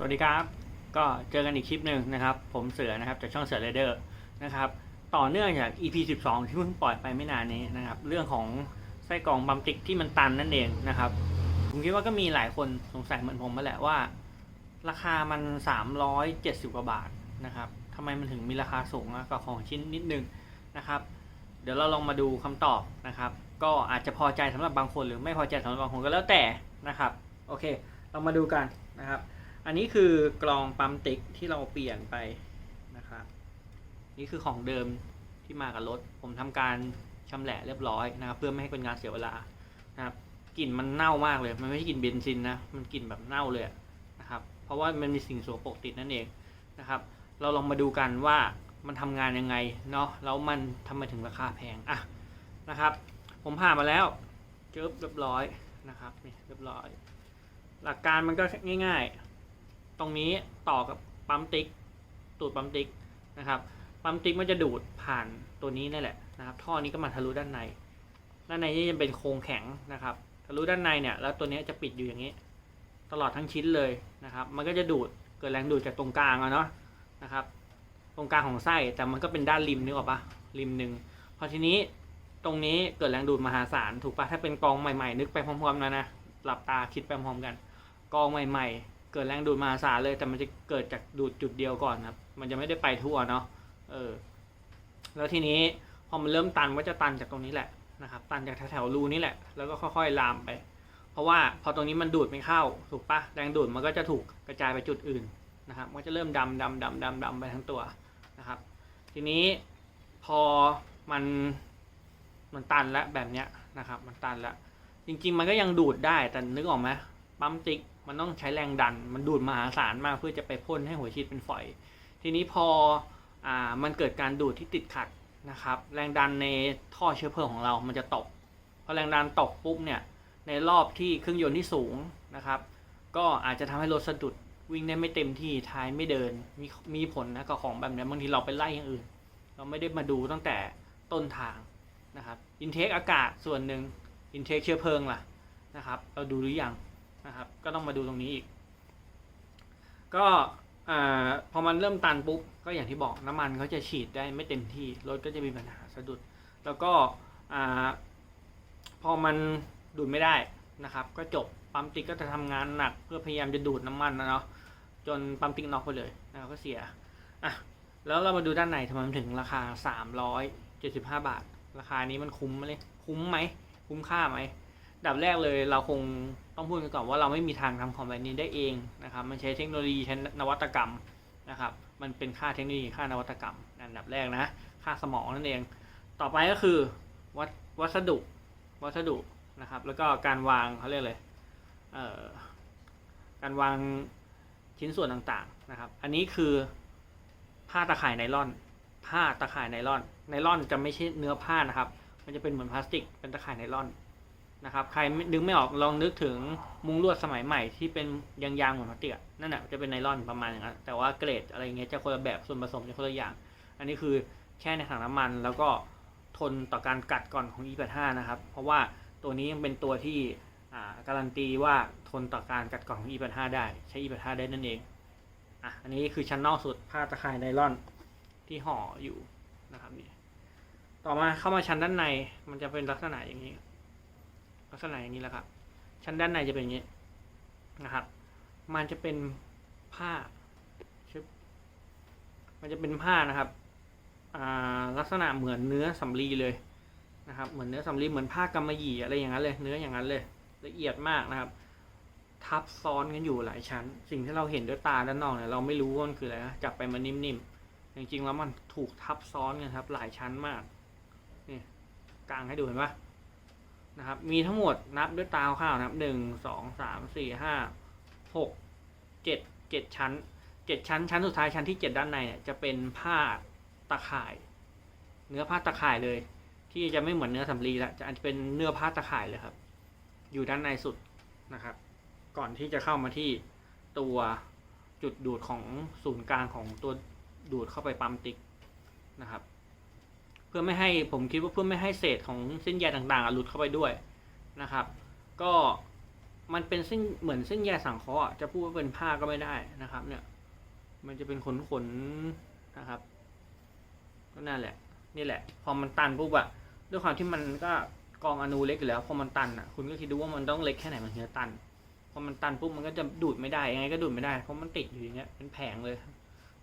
สวัสดีครับ ก็เจอกันอีกคลิปหนึ่งนะครับ ผมเสือนะครับจากช่องเสือเรเดอร์นะครับ ต่อเนื่องจาก EP 12 ที่เพิ่งปล่อยไปไม่นานนี้นะครับ เรื่องของไส้กรองบัมติกที่มันตันนั่นเองนะครับ ผมคิดว่าก็มีหลายคนสงสัยเหมือนผมมาแหละว่า ราคามัน 370 กว่าบาทนะครับทำไมมันถึงมีราคาสูงอะกับของชิ้นนิดนึงนะครับ เดี๋ยวเราลองมาดูคำตอบนะครับ ก็อาจจะพอใจสำหรับบางคนหรือไม่พอใจสำหรับบางคนก็แล้วแต่นะครับ โอเค เรามาดูกันนะครับ อันนี้คือกลองปั๊มติ๊กที่เราเปลี่ยนไปนะครับ นี่คือของเดิมที่มากับรถ ผมทำการชำแหละเรียบร้อยนะครับเพื่อไม่ให้เป็นงานเสียเวลานะครับกลิ่นมันเน่ามากเลย มันไม่ใช่กลิ่นเบนซินนะ มันกลิ่นแบบเน่าเลยนะครับ เพราะว่ามันมีสิ่งสกปรกติดนั่นเองนะครับ เราลองมาดูกันว่ามันทำงานยังไงเนาะ แล้วมันทำไมถึงราคาแพงอะนะครับ ผมผ่ามาแล้วเจอเรียบร้อยนะครับนี่เรียบร้อย หลักการมันก็ง่าย ๆ ตรงนี้ต่อกับปั๊มติ๊ก ตูดปั๊มติ๊กนะครับปั๊มติ๊กมันจะดูดผ่านตัวนี้นั่นแหละนะครับ ท่อนี้ก็มาทะลุด้านใน ด้านในนี่จะเป็นโครงแข็งนะครับ ทะลุด้านในเนี่ย แล้วตัวนี้จะปิดอยู่อย่างนี้ ตลอดทั้งชิ้นเลยนะครับ มันก็จะดูดเกิดแรงดูดจากตรงกลางอะเนาะนะครับ ตรงกลางของไส้แต่มันก็เป็นด้านริมนึกออกปะริมหนึ่งพอทีนี้ตรงนี้เกิดแรงดูดมหาศาลถูกปะถ้าเป็นกองใหม่ๆ นึกไปพร้อมๆนะนะหลับตาคิดไปพร้อมกัน กองใหม่ ๆ เกิดแรงดูดมหาศาลเลย แต่มันจะเกิดจากดูดจุดเดียวก่อนครับ มันจะไม่ได้ไปทั่วเนาะเออแล้วทีนี้พอมันเริ่มตันก็จะตันจากตรงนี้แหละนะครับ ตันจากแถวๆรูนี่แหละ แล้วก็ค่อยๆลามไป เพราะว่าพอตรงนี้มันดูดไม่เข้าถูกปะแรงดูดมันก็จะถูกกระจายไปจุดอื่นนะครับมันจะเริ่มดำดำดำดำดำไปทั้งตัวนะครับ ทีนี้พอมันมันตันแล้วแบบเนี้ยนะครับ มันตันแล้วจริง ๆ มันก็ยังดูดได้แต่นึกออกไหมปั๊มติ๊ก มันต้องใช้แรงดัน มันดูดมหาศาลมากเพื่อจะไปพ่นให้หัวฉีดเป็นฝอย ทีนี้พออ่ามันเกิดการดูดที่ติดขัดนะครับ แรงดันในท่อเชื้อเพลิงของเรา มันจะตก พอแรงดันตกปุ๊บเนี่ย ในรอบที่เครื่องยนต์ที่สูงนะครับ ก็อาจจะทำให้รถสะดุดวิ่งได้ไม่เต็มที่ท้ายไม่เดิน มีมีผลนะกับของแบบนี้บางทีเราไปไล่อย่างอื่น เราไม่ได้มาดูตั้งแต่ต้นทางนะครับ อินเทคอากาศส่วนหนึ่งอินเทคเชื้อเพลิงล่ะนะครับ เราดูหรือยัง นะครับ ก็ต้องมาดูตรงนี้อีก ก็อพอมันเริ่มตันปุ๊บก็อย่างที่บอกน้ำมันเขาจะฉีดได้ไม่เต็มที่รถก็จะมีปัญหาสะดุด แล้วก็อพอมันดูดไม่ได้นะครับ ก็จบปั๊มติ๊กก็จะทำงานหนัก เพื่อพยายามจะดูดน้ำมันนะเนาะจนปั๊มติ๊กน็อกไปเลยนะครับก็เสียอะแล้วเรามาดูด้านในทำไมถึงราคา 375 บาท ราคานี้มันคุ้มไหมคุ้มไหมคุ้มค่าไหมดับแรกเลยเราคง ต้องพูดกันก่อนว่าเราไม่มีทางทำคอมแบบนี้ได้เองนะครับ มันใช้เทคโนโลยีใช้นวัตกรรมนะครับ มันเป็นค่าเทคโนโลยีค่านวัตกรรมอันดับแรกนะ ค่าสมองนั่นเอง ต่อไปก็คือวัวัสดุวัสดุนะครับ แล้วก็การวางเขาเรียกเลยเอ่อการวางชิ้นส่วนต่างๆนะครับ อันนี้คือผ้าตะข่ายไนล่อน ผ้าตะข่ายไนล่อน ไนล่อนจะไม่ใช่เนื้อผ้านะครับ มันจะเป็นเหมือนพลาสติก เป็นตะข่ายไนล่อน นะครับ ใครนึกไม่ออกลองนึกถึงมุ้งลวดสมัยใหม่ที่เป็นยางๆเหมือนพลาสติกนั่นแหะจะเป็นไนลอนประมาณอย่างนั้นแต่ว่าเกรดอะไรเงี้ยจะคนละแบบส่วนผสมจะคนละอย่าง อันนี้คือแช่ในถังน้ำมันแล้วก็ทนต่อการกัดก่อนของ E85 นะครับ เพราะว่าตัวนี้ยังเป็นตัวที่การันตีว่าทนต่อการกัดกร่อนของ E85 ได้ใช้ E85 ได้นั่นเองอะอันนี้คือชั้นนอกสุดผ้าตะข่ายไนลอนที่ห่ออยู่นะครับนี่ต่อมาเข้ามาชั้นด้านในมันจะเป็นลักษณะอย่างนี้ ลักษณะอย่างนี้แหละครับ ชั้นด้านในจะเป็นอย่างนี้นะครับ มันจะเป็นผ้าชึบมันจะเป็นผ้านะครับลักษณะเหมือนเนื้อสำลีเลยนะครับ เหมือนเนื้อสำลีเหมือนผ้ากำมะหยี่อะไรอย่างนั้นเลย เนื้ออย่างนั้นเลย ละเอียดมากนะครับ ทับซ้อนกันอยู่หลายชั้น สิ่งที่เราเห็นด้วยตาด้านนอกเนี่ยเราไม่รู้ว่ามันคืออะไรนะจับไปมันนิ่มๆจริงๆแล้วมันถูกทับซ้อนกันครับ หลายชั้นมากนี่กลางให้ดูเห็นปะ นะครับ มีทั้งหมดนับด้วยตาข้าวๆนะครับหนึ่งสองสามสี่ห้าหกเจ็ดเจ็ดชั้นเจ็ดชั้น ชั้นสุดท้ายชั้นที่เจ็ดด้านในเนี่ยจะเป็นผ้าตะข่าย เนื้อผ้าตะข่ายเลย ที่จะไม่เหมือนเนื้อสำลีละจะอาจจะเป็นเนื้อผ้าตะข่ายเลยครับ อยู่ด้านในสุดนะครับ ก่อนที่จะเข้ามาที่ตัวจุดดูดของศูนย์กลางของตัวดูดเข้าไปปั๊มติ๊กนะครับ เพื่อไม่ให้ผมคิดว่าเพื่อไม่ให้เศษของเส้นใยต่างๆหลุดเข้าไปด้วยนะครับ ก็มันเป็นเส้นเหมือนเส้นใยสังเคราะห์จะพูดว่าเป็นผ้าก็ไม่ได้นะครับ เนี่ย มันจะเป็นขนขนๆนะครับก็นั่นแหละ นี่แหละ พอมันตันปุ๊บอะด้วยความที่มันก็กองอนูเล็กอยู่แล้วพอมันตันอะคุณก็คิดดูว่ามันต้องเล็กแค่ไหนมันถึงจะตันพอมันตันปุ๊บมันก็จะดูดไม่ได้ยังไงก็ดูดไม่ได้เพราะมันติดอยู่อย่างเงี้ยเป็นแผงเลย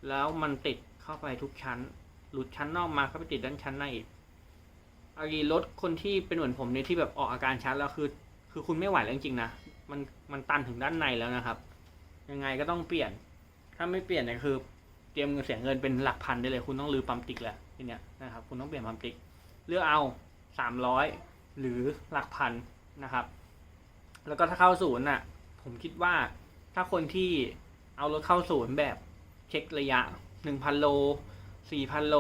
แล้วมันติดเข้าไปทุกชั้น หลุดชั้นนอกมาก็ไปติดด้านชั้นในอีกอารีรถคนที่เป็นเหมือนผมเนี่ยที่แบบออกอาการชัดแล้วคือ คือคุณไม่ไหวแล้วจริงๆนะมันมันตันถึงด้านในแล้วนะครับ ยังไงก็ต้องเปลี่ยน ถ้าไม่เปลี่ยนเนี่ยคือ เตรียมเงินเสียเงินเป็นหลักพันได้เลย คุณต้องรื้อปั๊มติ๊กแหละทีเนี้ยนะครับ คุณต้องเปลี่ยนปั๊มติ๊กเลือกเอาสามร้อยหรือหลักพันนะครับ แล้วก็ถ้าเข้าศูนย์น่ะ ผมคิดว่าถ้าคนที่เอารถเข้าศูนย์แบบเช็คระยะหนึ่งพันโล สี่พันโล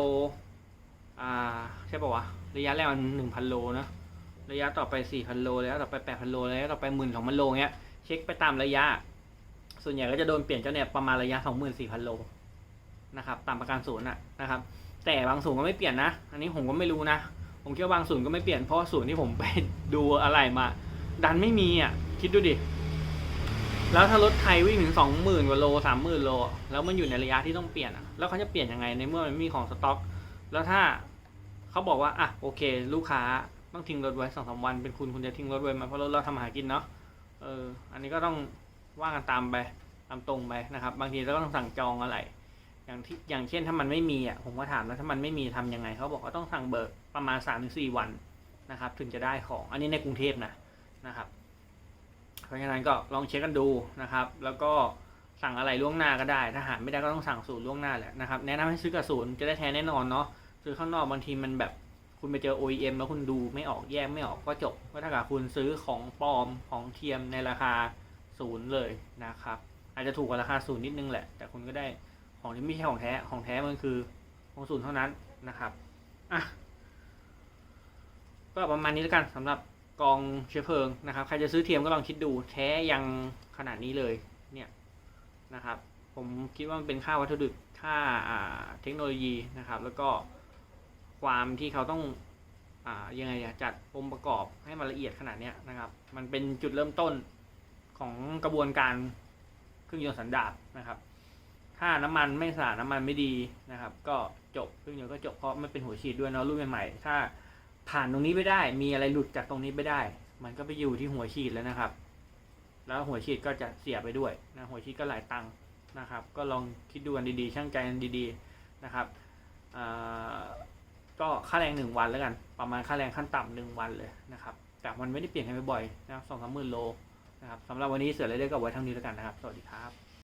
อ่า ใช่ป่าวะ ระยะแรกมันหนึ่งพันโลนะ ระยะต่อไปสี่พันโล ระยะต่อไปแปดพันโล ระยะต่อไปหมื่นสองพันโลเงี้ย เช็คไปตามระยะ ส่วนใหญ่ก็จะโดนเปลี่ยนเจ้าเนี่ยประมาณระยะสองหมื่นสี่พันโล นะครับ ตามประกันศูนย์น่ะนะครับ แต่บางศูนย์ก็ไม่เปลี่ยนนะ อันนี้ผมก็ไม่รู้นะ ผมคิดว่าบางศูนย์ก็ไม่เปลี่ยน เพราะศูนย์ที่ผมไปดูอะไรมา ดันไม่มีอะ คิดดูดิ แล้วถ้ารถไทยวิ่งถึงสองหมื่นกว่าโลสามหมื่นโล แล้วมันอยู่ในระยะที่ต้องเปลี่ยนอะแล้วเขาจะเปลี่ยนยังไงในเมื่อมันไม่มีของสต็อก แล้วถ้าเขาบอกว่าอะโอเค ลูกค้าต้องทิ้งรถไว้สองสามวันเป็นคุณคุณจะทิ้งรถไว้ไหมเพราะรถเราทำมาหากินเนาะเอออันนี้ก็ต้องว่ากันตามไปตามตรงไปนะครับ บางทีเราก็ต้องสั่งจองอะไร อย่างที่อย่างเช่นถ้ามันไม่มีอะผมก็ถามแล้วถ้ามันไม่มีทำยังไงเขาบอกว่าต้องสั่งเบิกประมาณสามถึงสี่วันนะครับ ถึงจะได้ของอันนี้ในกรุงเทพนะนะครับ เพราะฉะนั้นก็ลองเช็คกันดูนะครับ แล้วก็สั่งอะไรล่วงหน้าก็ได้ ถ้าหาไม่ได้ก็ต้องสั่งศูนย์ล่วงหน้าแหละนะครับ แนะนำให้ซื้อกับศูนย์จะได้แท้แน่นอนเนาะ ซื้อข้างนอกบางทีมันแบบคุณไปเจอ OEM แล้วคุณดูไม่ออกแยกไม่ออกก็จบก็ถ้ากับคุณซื้อของปลอมของเทียมในราคาศูนย์เลยนะครับ อาจจะถูกกว่าราคาศูนย์นิดนึงแหละ แต่คุณก็ได้ของที่ไม่ใช่ของแท้ ของแท้มันคือของศูนย์เท่านั้นนะครับ อะ ก็ประมาณนี้แล้วกันสำหรับ กองเชื้อเพลิงนะครับ ใครจะซื้อเทียมก็ลองคิดดู แท้ยังขนาดนี้เลยเนี่ยนะครับ ผมคิดว่ามันเป็นค่าวัตถุดิบค่าเทคโนโลยีนะครับ แล้วก็ความที่เขาต้องอ่ายังไงจัดองค์ประกอบให้มันละเอียดขนาดนี้นะครับ มันเป็นจุดเริ่มต้นของกระบวนการเครื่องยนต์สันดาปนะครับ ถ้าน้ำมันไม่สะอาดน้ำมันไม่ดีนะครับ ก็จบเครื่องยนต์ก็จบเพราะมันเป็นหัวฉีดด้วยเนาะรุ่นใหม่ๆถ้า ผ่านตรงนี้ไม่ได้ มีอะไรหลุดจากตรงนี้ไม่ได้ มันก็ไปอยู่ที่หัวฉีดแล้วนะครับ แล้วหัวฉีดก็จะเสียไปด้วยนะหัวฉีดก็หลายตังค์นะครับ ก็ลองคิดดูกันดีๆช่างใจกันดีๆนะครับก็ค่าแรงหนึ่งวันแล้วกัน ประมาณค่าแรงขั้นต่ำหนึ่งวันเลยนะครับ แต่มันไม่ได้เปลี่ยนกันบ่อยๆนะสองสามหมื่นโลนะครับสำหรับวันนี้เสือเลยเลือกกับไว้เท่านี้แล้วกันนะครับ สวัสดีครับ